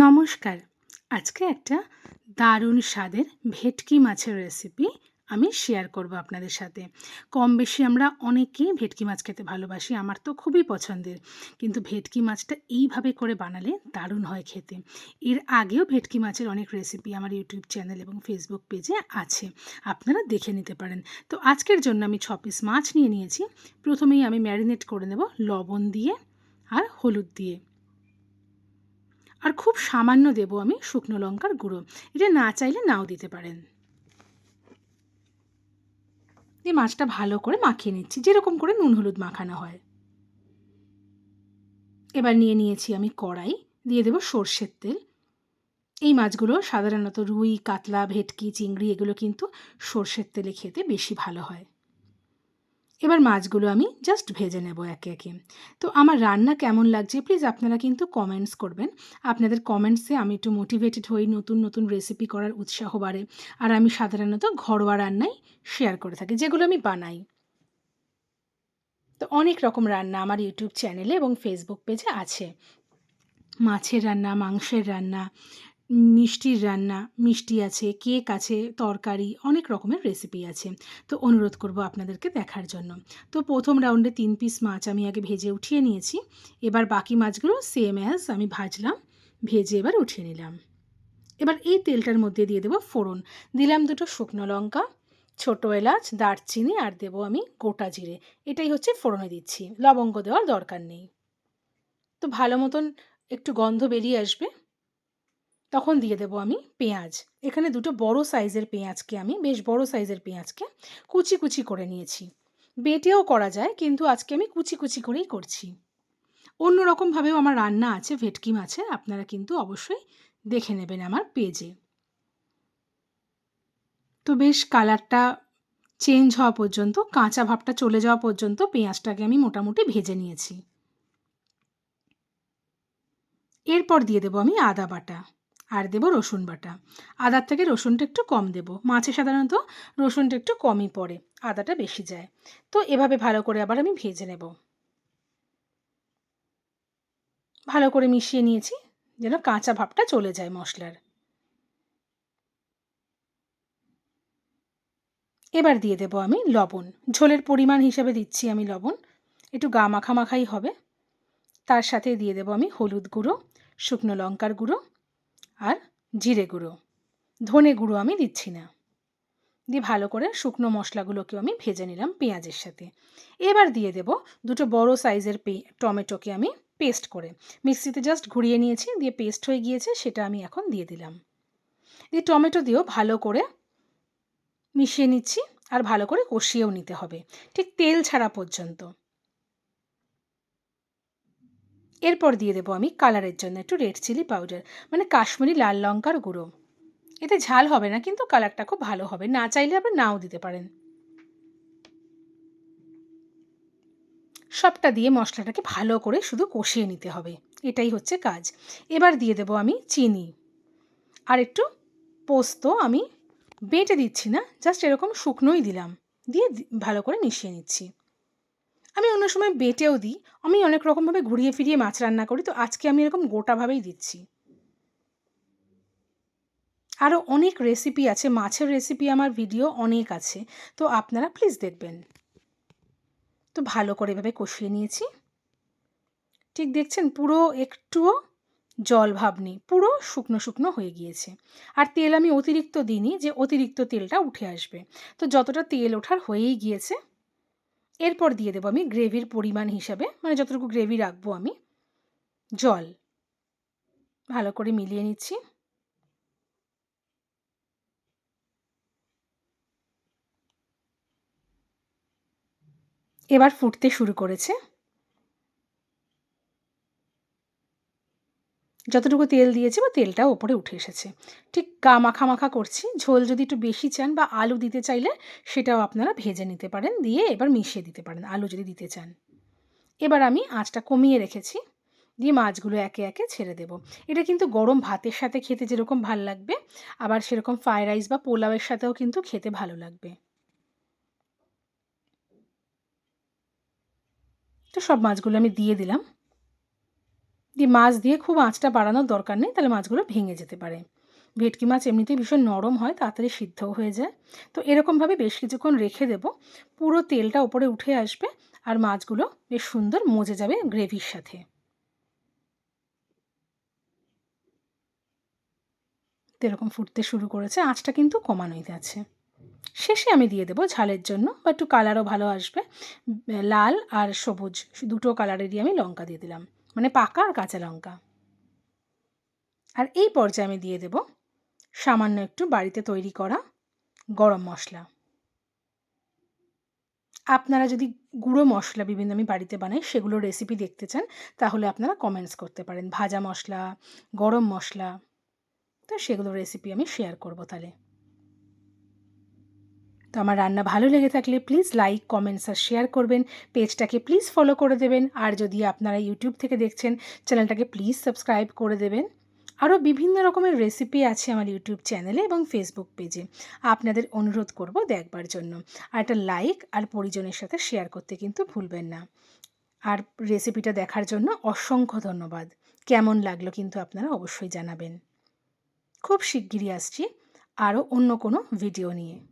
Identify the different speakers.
Speaker 1: নমস্কার। আজকে একটা দারুণ স্বাদের ভেটকি মাছের রেসিপি আমি শেয়ার করব আপনাদের সাথে। কম বেশি আমরা অনেকেই ভেটকি মাছ খেতে ভালোবাসি, আমার তো খুবই পছন্দের। কিন্তু ভেটকি মাছটা এইভাবে করে বানালে দারুণ হয় খেতে। এর আগেও ভেটকি মাছের অনেক রেসিপি আমার ইউটিউব চ্যানেল এবং ফেসবুক পেজে আছে। আপনারা দেখে নিতে পারেন। তো আজকের জন্য আমি ছ পিস মাছ নিয়ে নিয়েছি। প্রথমেই আমি ম্যারিনেট করে নেব লবণ দিয়ে আর হলুদ দিয়ে। আর খুব সামান্য দেবো আমি শুকনো লঙ্কার গুঁড়ো। এটা না চাইলে নাও দিতে পারেন। দিয়ে মাছটা ভালো করে মাখিয়ে নিচ্ছি, যেরকম করে নুন হলুদ মাখানো হয়। এবার নিয়ে নিয়েছি আমি কড়াই, দিয়ে দেবো সর্ষের তেল। এই মাছগুলো সাধারণত রুই, কাতলা, ভেটকি, চিংড়ি, এগুলো কিন্তু সর্ষের তেলে খেতে বেশি ভালো হয়। এবার মাছগুলো আমি জাস্ট ভেজে নেব একে একে। তো আমার রান্না কেমন লাগছে প্লিজ আপনারা কিন্তু কমেন্টস করবেন। আপনাদের কমেন্টসে আমি একটু মোটিভেটেড হই, নতুন নতুন রেসিপি করার উৎসাহ বাড়ে। আর আমি সাধারণত ঘরোয়া রান্নাই শেয়ার করে থাকি, যেগুলো আমি বানাই। তো অনেক রকম রান্না আমার ইউটিউব চ্যানেলে এবং ফেসবুক পেজে আছে। মাছের রান্না, মাংসের রান্না মিষ্টির রান্না, মিষ্টি আছে, কেক আছে, তরকারি, অনেক রকমের রেসিপি আছে। তো অনুরোধ করব আপনাদেরকে দেখার জন্য। তো প্রথম রাউন্ডে তিন পিস মাছ আমি আগে ভেজে উঠিয়ে নিয়েছি। এবার বাকি মাছগুলো সেম অ্যাজ আমি ভাজলাম, ভেজে এবার উঠিয়ে নিলাম। এবার এই তেলটার মধ্যে দিয়ে দেবো ফোড়ন। দিলাম দুটো শুকনো লঙ্কা, ছোটো এলাচ, দারচিনি আর দেবো আমি গোটা জিরে। এটাই হচ্ছে ফোড়নে দিচ্ছি। লবঙ্গ দেওয়ার দরকার নেই। তো ভালো মতন একটু গন্ধ বেরিয়ে আসবে। তখন দিয়ে দেবো আমি পেঁয়াজ। এখানে দুটো বড় সাইজের পেঁয়াজকে আমি, বেশ বড় সাইজের পেঁয়াজকে কুচি কুচি করে নিয়েছি। বেটেও করা যায়, কিন্তু আজকে আমি কুচি কুচি করেই করছি। অন্য রকমভাবেও আমার রান্না আছে, ভেটকি মাছে, আপনারা কিন্তু অবশ্যই দেখে নেবেন আমার পেজে। তো বেশ কালারটা চেঞ্জ হওয়া পর্যন্ত, কাঁচা ভাবটা চলে যাওয়া পর্যন্ত পেঁয়াজটাকে আমি মোটামুটি ভেজে নিয়েছি। এরপর দিয়ে দেবো আমি আদা বাটা। আর দেবো রসুন বাটা। আদার থেকে রসুনটা একটু কম দেব। মাছে সাধারণত রসুনটা একটু কমই পড়ে, আদাটা বেশি যায়। তো এভাবে ভালো করে আবার আমি ভেজে নেব। ভালো করে মিশিয়ে নিয়েছি, যেন কাঁচা ভাবটা চলে যায় মশলার। এবার দিয়ে দেব আমি লবণ। ঝোলের পরিমাণ হিসাবে দিচ্ছি আমি লবণ। একটু গা মাখা মাখাই হবে। তার সাথে দিয়ে দেব আমি হলুদ গুঁড়ো, শুকনো লঙ্কার গুঁড়ো আর জিরে গুঁড়ো। ধনে গুঁড়ো আমি দিচ্ছি না। দিয়ে ভালো করে শুকনো মশলাগুলোকেও আমি ভেজে নিলাম পেঁয়াজের সাথে। এবার দিয়ে দেব দুটো বড় সাইজের পে, টমেটোকে আমি পেস্ট করে। মিক্সিতে জাস্ট ঘুরিয়ে নিয়েছি, দিয়ে পেস্ট হয়ে গিয়েছে, সেটা আমি এখন দিয়ে দিলাম। দিয়ে টমেটো দিয়েও ভালো করে মিশিয়ে নিচ্ছি আর ভালো করে কষিয়েও নিতে হবে। ঠিক তেল ছাড়া পর্যন্ত। এরপর দিয়ে দেবো আমি কালারের জন্য একটু রেড চিলি পাউডার মানে কাশ্মীরি লাল লঙ্কার গুঁড়ো। এতে ঝাল হবে না, কিন্তু কালারটা খুব ভালো হবে, না চাইলে আপনি নাও দিতে পারেন। সবটা দিয়ে মশলাটাকে ভালো করে শুধু কষিয়ে নিতে হবে, এটাই হচ্ছে কাজ। এবার দিয়ে দেবো আমি চিনি। আর একটু পোস্ত আমি বেটে দিচ্ছি না, জাস্ট এরকম শুকনোই দিলাম, দিয়ে ভালো করে মিশিয়ে নিচ্ছি। আমি অন্য সময় বেটেও দিই। আমি অনেক রকমভাবে ঘুরিয়ে ফিরিয়ে মাছ রান্না করি, তো আজকে আমি এরকম গোটাভাবেই দিচ্ছি। আরও অনেক রেসিপি আছে, মাছের রেসিপি আমার ভিডিও অনেক আছে, তো আপনারা প্লিজ দেখবেন। তো ভালো করে এভাবে কষিয়ে নিয়েছি। ঠিক দেখছেন, পুরো একটুও জল ভাব নেই, পুরো শুকনো শুকনো হয়ে গিয়েছে। আর তেল আমি অতিরিক্ত দিইনি যে অতিরিক্ত তেলটা উঠে আসবে। তো যতটা তেল ওঠার হয়েই গিয়েছে এরপর দিয়ে দেবো আমি গ্রেভির পরিমাণ হিসাবে মানে যতটুকু গ্রেভি রাখব আমি। জল, ভালো করে মিলিয়ে নিচ্ছি। এবার ফুটতে শুরু করেছে। যতটুকু তেল দিয়েছে বা তেলটাও ওপরে উঠে এসেছে। ঠিক গা মাখা মাখা করছি। ঝোল যদি একটু বেশি চান বা আলু দিতে চাইলে সেটাও আপনারা ভেজে নিতে পারেন, দিয়ে এবার মিশিয়ে দিতে পারেন, আলু যদি দিতে চান। এবার আমি আঁচটা কমিয়ে রেখেছি, দিয়ে মাছগুলো একে একে ছেড়ে দেব। এটা কিন্তু গরম ভাতের সাথে খেতে যেরকম ভালো লাগবে, আবার সেরকম ফ্রায়েড রাইস বা পোলাওয়ের সাথেও কিন্তু খেতে ভালো লাগবে। তো সব মাছগুলো আমি দিয়ে দিলাম। দিয়ে মাছ দিয়ে খুব আঁচটা বাড়ানোর দরকার নেই, তাহলে মাছগুলো ভেঙে যেতে পারে। ভেটকি মাছ এমনিতেই ভীষণ নরম হয়, তাড়াতাড়ি সিদ্ধও হয়ে যায়। তো এরকমভাবে বেশ কিছুক্ষণ রেখে দেব। পুরো তেলটা ওপরে উঠে আসবে আর মাছগুলো বেশ সুন্দর মজে যাবে গ্রেভির সাথে। তো এরকম ফুটতে শুরু করেছে, আঁচটা কিন্তু কমানোই আছে শেষে আমি দিয়ে দেবো ঝালের জন্য বা একটু কালারও ভালো আসবে। লাল আর সবুজ, দুটো কালারেরই আমি লঙ্কা দিয়ে দিলাম। মানে পাকা আর কাঁচা লঙ্কা। আর এই পর্যায়ে আমি দিয়ে দেব সামান্য একটু বাড়িতে তৈরি করা গরম মশলা। আপনারা যদি গুঁড়ো মশলা বিভিন্ন আমি বাড়িতে বানাই সেগুলো রেসিপি দেখতে চান, তাহলে আপনারা কমেন্টস করতে পারেন। ভাজা মশলা, গরম মশলা, তো সেগুলো রেসিপি আমি শেয়ার করব তাহলে। তো আমার রান্না ভালো লেগে থাকলে প্লিজ লাইক কমেন্টস আর শেয়ার করবেন। পেজটাকে প্লিজ ফলো করে দেবেন। আর যদি আপনারা ইউটিউব থেকে দেখছেন চ্যানেলটাকে প্লিজ সাবস্ক্রাইব করে দেবেন। আরও বিভিন্ন রকমের রেসিপি আছে আমার ইউটিউব চ্যানেলে এবং ফেসবুক পেজে আপনাদের অনুরোধ করব দেখবার জন্য। আর একটা লাইক আর পরিজনের সাথে শেয়ার করতে কিন্তু ভুলবেন না। আর রেসিপিটা দেখার জন্য অসংখ্য ধন্যবাদ। কেমন লাগল কিন্তু আপনারা অবশ্যই জানাবেন। খুব শিগগিরই আসছি আরও অন্য কোনো ভিডিও নিয়ে।